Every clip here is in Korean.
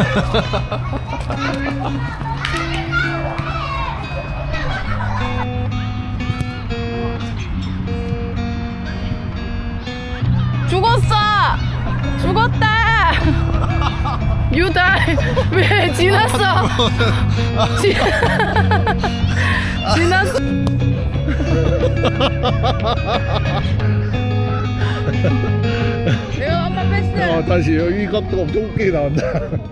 죽었어! 죽었다! 유다 왜 지났어? 지... 지났어. 이거 엄마 패스. 어, 다시 여기 각도 엄청 웃기게 나온다.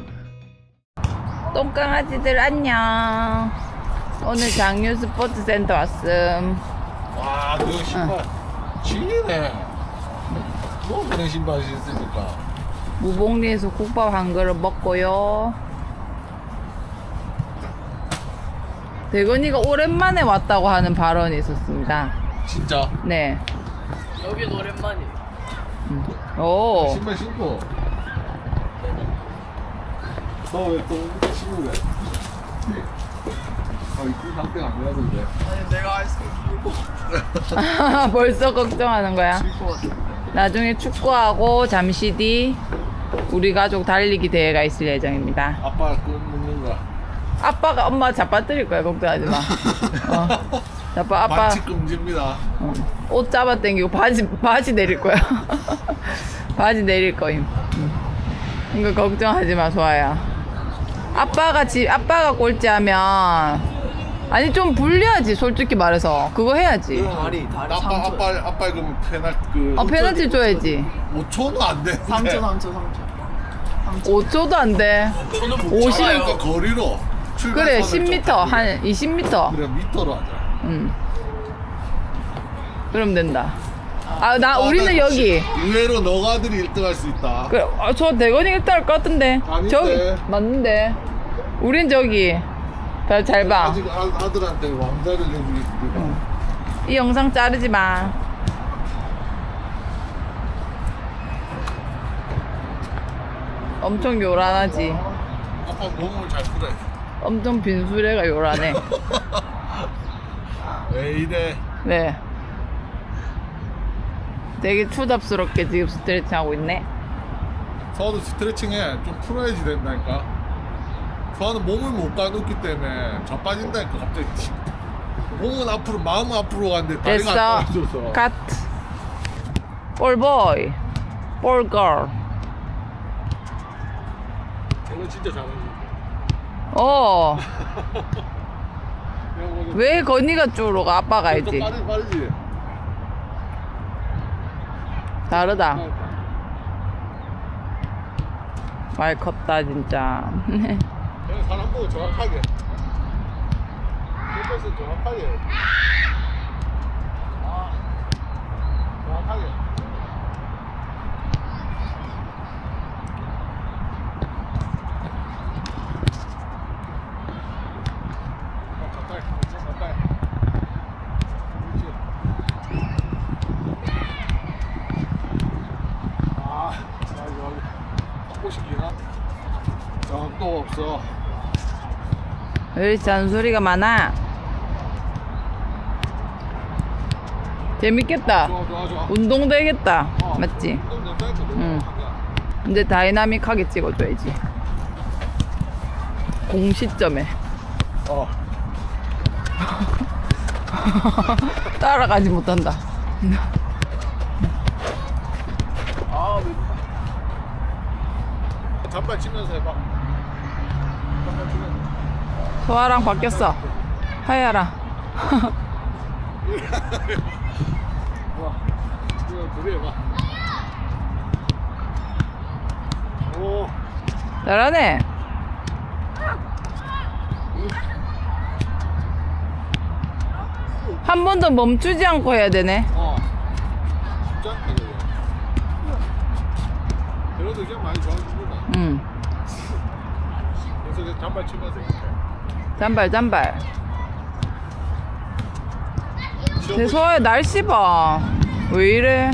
똥강아지들 안녕. 오늘 장유 스포츠 센터 왔음. 와, 그 신발 질리네. 뭐 그런 신발 신습니까? 무봉리에서 국밥 한 그릇 먹고요. 대건이가 오랜만에 왔다고 하는 발언이 있었습니다. 진짜? 네. 여긴 오랜만이에요. 오. 신발 신고. 너왜또 신고 그래? 아, 상태가 안. 아니 내가 아이스크림 벌써 걱정하는 거야. 같아. 나중에 축구하고 잠시 뒤 우리 가족 달리기 대회가 있을 예정입니다. 아빠 그 먹는 거. 아빠가 엄마 잡아뜨릴 거야. 걱정하지 마. 어. 아빠 아빠 반칙 금지입니다. 어. 옷 잡아 당기고 바지 바지 내릴 거야. 바지 내릴 거임. 응. 이거 걱정하지 마, 소아야. 아빠가 지 아빠가 꼴찌하면 아니 좀 불리하지 솔직히 말해서 그거 해야지. 다리 다리 아빠 3초. 아빠 아빠 그러면 페널 그. 어 페널티 줘야지. 5초는 안 돼. 3초 3초 3초. 5초도 안 돼. 저는 못 50. 잡아요. 그러니까 거리로. 그래 출발선을 10m 좀한 20m. 그래 미터로 하자. 응. 그럼 된다. 아나 아, 우리는 나 여기. 의외로 너가 아들이 1등 할 수 있다. 그래, 아, 저 대건이 1등 할것 같은데. 아닌데. 저기 맞는데. 우린 저기. 잘, 잘 봐. 아직 아, 아들한테 왕자를 내주겠습니다. 이 영상 자르지 마. 엄청 요란하지. 아빠 몸을 잘 풀어야 돼. 엄청 빈수레가 요란해. 왜 이래? 네. 되게 추잡스럽게 지금 스트레칭 하고 있네. 서아도 스트레칭해. 좀 풀어야지 된다니까. 서아는 몸을 못 가누기 때문에 자빠진다니까 갑자기. 몸은 앞으로 마음은 앞으로 가는데 다리가 됐어. 안 떨어져서. 컷. 볼보이. 볼걸. 이거 진짜 잘하지. 어. 왜 건이가 쪽으로 가? 아빠가 좀 알지. 빠르, 빠르지? 다르다. 말 컸다 진짜. 그냥 사람 보고 정확하게. 포커스 정확하게. 아, 정확하게. 어, 가까이, 엄청 가까이. 그렇지. 아, 자, 여기. 꽃이 기나? 정도 없어. 왜 이렇게 잔소리가 많아? 재밌겠다. 좋아. 운동 되겠다. 어. 맞지? 응. 이제 다이나믹하게 찍어줘야지. 공시점에. 어. 따라가지 못한다. 아, 왜. 잠발 치면서 해봐. 잠발 치면서. 소아랑 바뀌었어. 오, 잘하네. 한 번도 멈추지 않고 해야 되네. 어. 진짜 않다, 그거. 그래도 그냥 많이 좋아지구나. 응. 그래서 그냥 잠발 치면서. 잔발, 잔발. 소아의 날씨 봐. 왜 이래?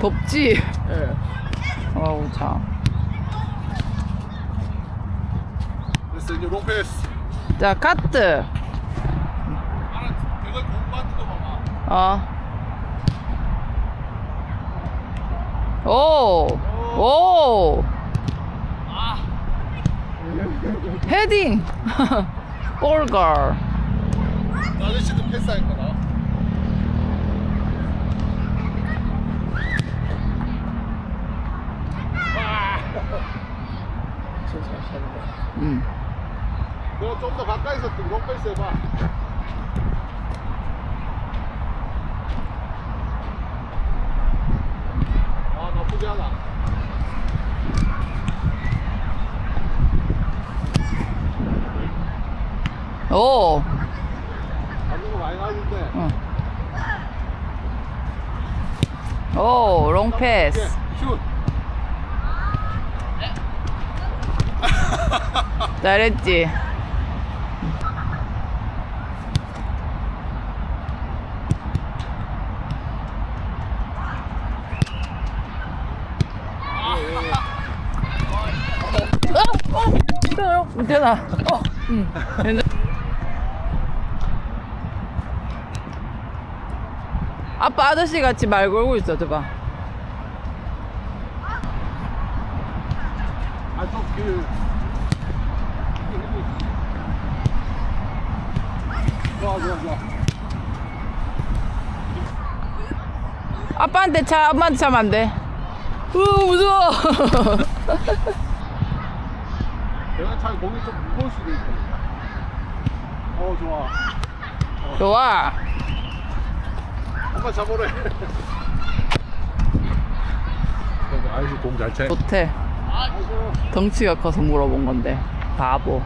덥지? 예. 어우, 참. 자, 카트. 어. 오. 오. 헤딩. 볼걸. 아저씨도 패스할 거나. 진짜 잘 쳤네. 음. 그럼 좀더 가까이서 롱 패스 해봐. 아 나쁘지 않아. 오. 거 많이 나는데. 응. 오, 롱 패스. 슛. 잘했지. 어, 어, 괜찮아요. 괜찮아. 어, 응, 괜찮아. 아빠 아저씨 같이 말 걸고 있어, 저봐. 좋아 좋아. 아빠한테 차, 엄마한테 차면 안 돼. 으, 무서워. 내가 차 공이 좀 무거울 수도 있고. 어 좋아. 좋아. 한번 잡으래. 아저씨 공잘 차. 못해. 아이고. 덩치가 커서 물어본 건데. 바보.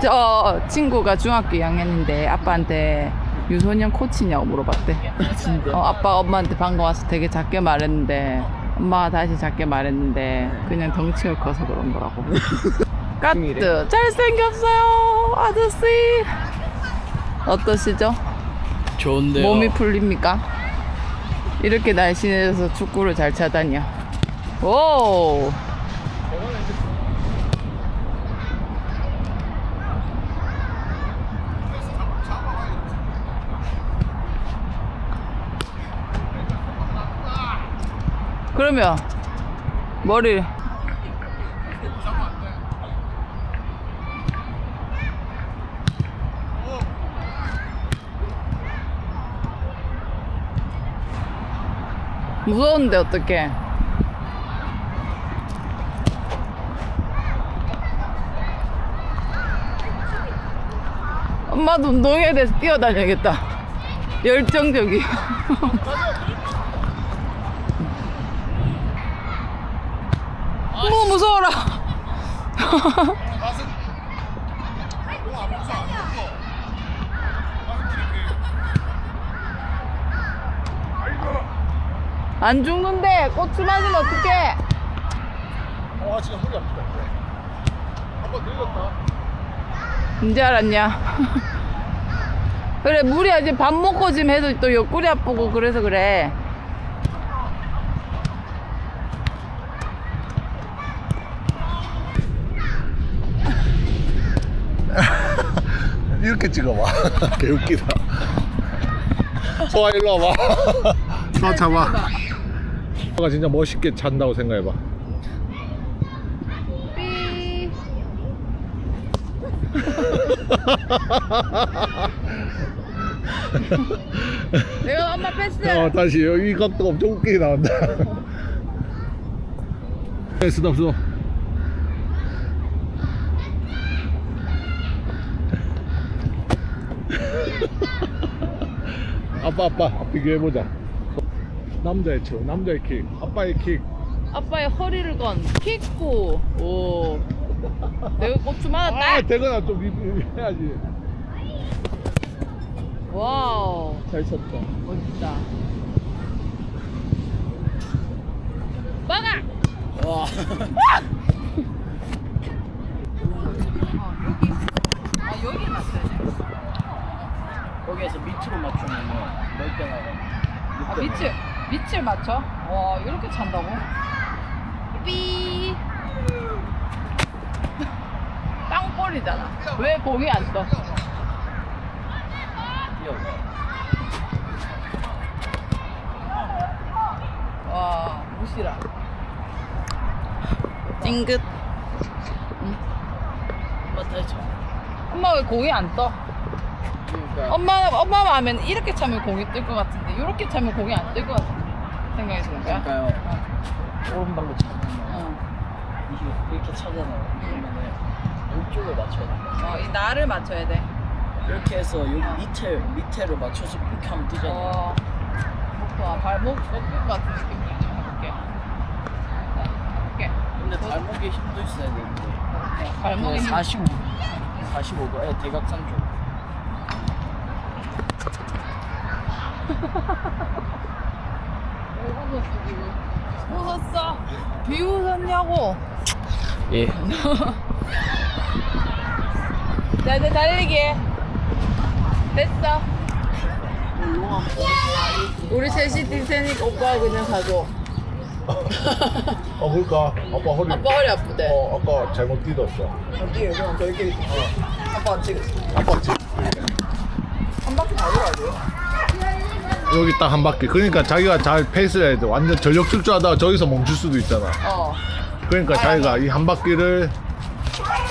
저 친구가 중학교 2학년인데 아빠한테 유소년 코치냐고 물어봤대. 진짜? 어, 아빠가 엄마한테 방금 와서 되게 작게 말했는데 엄마가 다시 작게 말했는데 그냥 덩치가 커서 그런 거라고. 까뜨 잘생겼어요 아저씨. 어떠시죠? 좋은데요. 몸이 풀립니까? 이렇게 날씬해져서 축구를 잘 차다니요. 오! 그러면 머리 무서운데 어떡해. 엄마도 운동해야 돼서 뛰어다녀야겠다. 열정적이. 뭐 무서워라 가슴. 공안 무서 안 무서. 가슴 찌르기. 아이고. 안 죽는데 고추 맞으면 어떡해 와 지금 허리 아프다. 한번 늙었다. 이제 알았냐 그래 무리하지 밥 먹고 지금 해도 또 옆구리 아프고 그래서 그래 이렇게 찍어봐. 개웃기다. 소아 일로 와봐. 소아 잡아. 소아가 진짜 멋있게 찬다고 생각해봐. 삐 내가 엄마 패스 어, 다시 여기 이 각도 엄청 웃기게 나온다. 네, 스톱 스톱. 아빠 아빠 비교해보자. 남자의 쳐, 남자의 킥, 아빠의 킥. 아빠의 허리를 건 킥구 오 내가 고추 아, 맞았다 되거나 좀 이- 이- 해야지. 와우 잘 쳤다. 멋있다 막아 와. 아 여기 맞춰야 거기에서 밑으로 맞추면 넓게 나가. 아 밑을 밑을 맞춰? 와 이렇게 찬다고? 삐 땅볼이잖아 왜 공이 안 떠? 와 무시라 잉긋. 엄마 타이죠. 엄마 왜 공이 안 떠? 그러니까 엄마 엄마 마음엔 이렇게 차면 공이 뜰 것 같은데 이렇게 차면 공이 안 뜰 것 같은데 생각이 드는 거야? 그러니까요. 오른발로 차면 어. 이렇게 차잖아요. 그러면은 이쪽을 맞춰야 돼. 어, 이 나를 맞춰야 돼. 이렇게 해서 여기 밑에 밑에를 맞춰서 이렇게 하면 뜨잖아요. 어. 목도 발목 꺾을 것 같은 느낌. 근데 발목에 힘도 있어야 되는데. 발목에 힘. 45 45도 예, 대각선 쪽. 웃었어. 비 웃었냐고. 예. 자, 이제 달리기. 해. 됐어. 우리 셋이 뛸 테니까 오빠가 그냥 가줘. 어 그러니까 아빠 허리 아빠 허리 아프대. 어 아까 잘못 뛰었어 어디에 그럼 저기 아빠 지금 아빠 지한 바퀴 다 돌아야죠. 여기 딱 한 바퀴 그러니까 자기가 잘 페이스를 해야 돼 완전 전력 질주하다가 저기서 멈출 수도 있잖아 어. 그러니까 자기가 이 한 바퀴를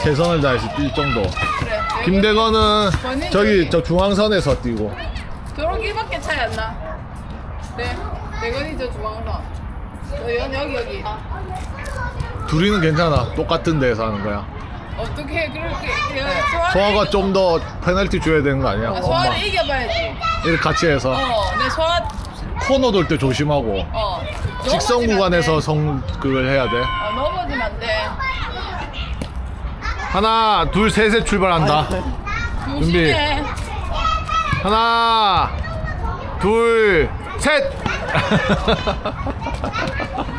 최선을 다해서 뛸 정도 그래. 김대건은 권인중이. 저기 저 중앙선에서 뛰고 저렇게밖에 차이 안 나. 네. 대건이 저 중앙선. 저 연, 여기, 여기. 둘이는 괜찮아 똑같은 데서 하는 거야 어떻게 그렇게. 소화를, 소아가 좀 더 페널티 줘야 되는 거 아니야? 아, 엄마 소화를 이겨봐야지. 이렇게 같이 해서 어, 내 소화, 코너 돌 때 조심하고 어. 직선 넘어지면 안 구간에서 돼. 성 그걸 해야 돼 어, 넘어지면 안 돼. 하나 둘 셋에 출발한다 조심해. 하나 둘 셋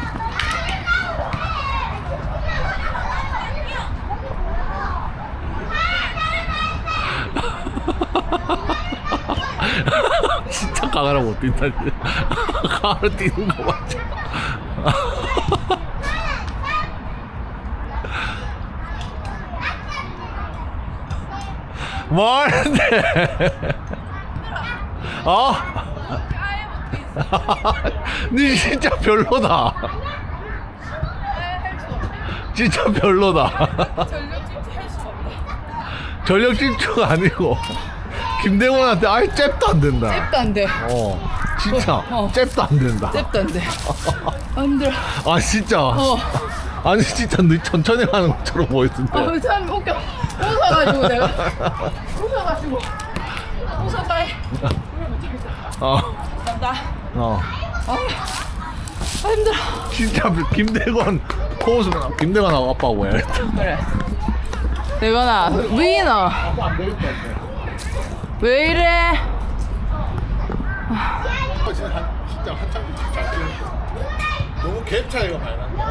강하라 못 뛴다 강하라 뛰는 거 맞아. 뭐 하는데? 어? 니 진짜 별로다. 진짜 별로다. 전력 질주 할 수가 없다. 전력 질주가 아니고 김대원한테 아예 잽도 안 된다 잽도 안 돼. 어 진짜 어. 잽도 안 된다 잽도 안 돼. 안 들어. 아 진짜 어. 아니 진짜 너 천천히 가는 것처럼 보이던데 어, 참 웃겨. 웃어가지고 내가. 웃어가지고. 웃어봐. 어, 간다. 어. 아, 아, 힘들어. 진짜 김대건 포스 김대건 하고 아빠하고 해야겠다 그래. 대건아, 위너. 아빠 안 되겠다 왜 이래? 한, 진짜 한참. 너무 갭 차이가 많이 난다.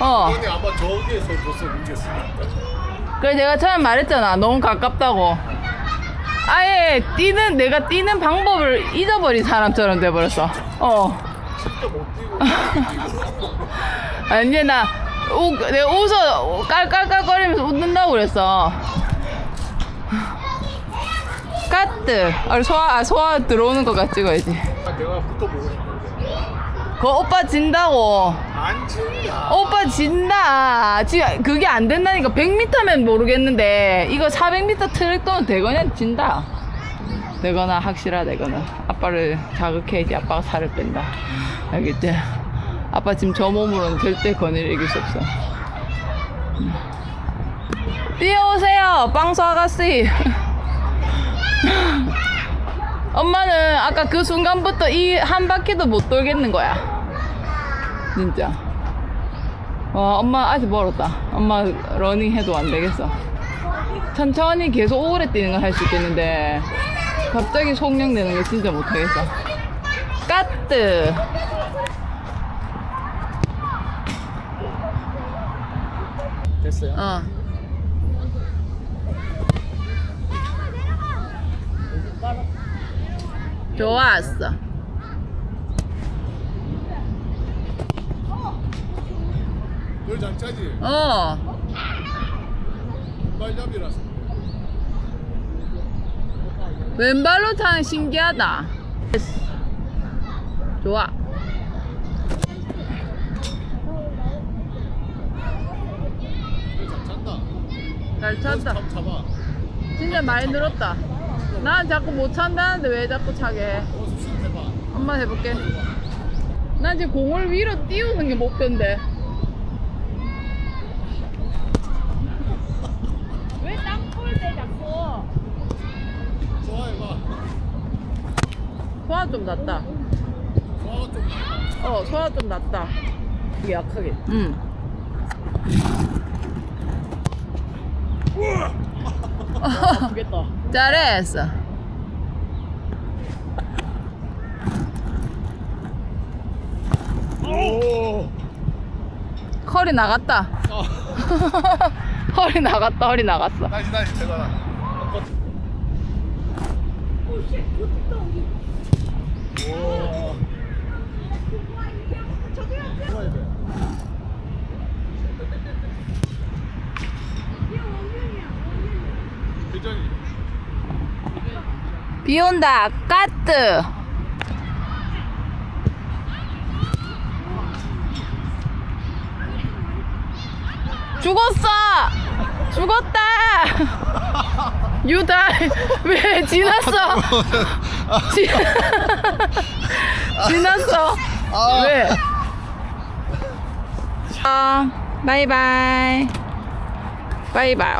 엄마. 어. 이번에 아마 저기에서 줬어 이겼으니까. 그래 내가 처음에 말했잖아 너무 가깝다고 아예 뛰는 내가 뛰는 방법을 잊어버린 사람처럼 돼버렸어 어 진짜 못 뛰고. 아니 나 우, 내가 웃어 깔깔깔거리면서 웃는다고 그랬어 까뜨 아 소화 아, 소화 들어오는 것같 찍어야지 아, 내가 붙어보고 싶은데. 그거 오빠 진다고 안 진다. 오빠 진다. 지금 그게 안 된다니까. 100m면 모르겠는데 이거 400m 트랙 도는 되거나 진다. 되거나 확실하다 이거는. 아빠를 자극해야지 아빠가 살을 뺀다. 알겠지? 아빠 지금 저 몸으로는 절대 건이를 이길 수 없어. 뛰어오세요, 빵수 아가씨. 엄마는 아까 그 순간부터 이 한 바퀴도 못 돌겠는 거야. 진짜. 와, 엄마 아직 멀었다. 엄마 러닝 해도 안 되겠어. 천천히 계속 오래 뛰는 건할수 있겠는데, 갑자기 속력 내는 거 진짜 못 하겠어. 까뜨! 됐어요. 어. 좋았어. 그걸 잘 짜지. 어. 발잡이라서. 왼발로 타는 신기하다. 좋아. 잘 찼다. 참 잡아. 진짜 많이 늘었다. 난 자꾸 못 찬다는데 왜 자꾸 차게. 엄마 해볼게. 난 지금 공을 위로 띄우는 게 목표인데. 왜 땅볼 때 자꾸? 좋아 해 봐. 소화 좀 났다. 좋아 좀. 어, 소화 좀 났다. 이게 약하게. 응. 아 프겠다. 잘했어. 오. 허리 나갔다. 어. 허리 나갔다. 허리 나갔어. 다시 다시 대단하. 오. 좋아야 돼. 회전이. 비 온다. 까뜨. 죽었어. 죽었다. 유다 왜 지났어? 지, 지났어. 아. 왜? 아, 바이바이. 바이바이.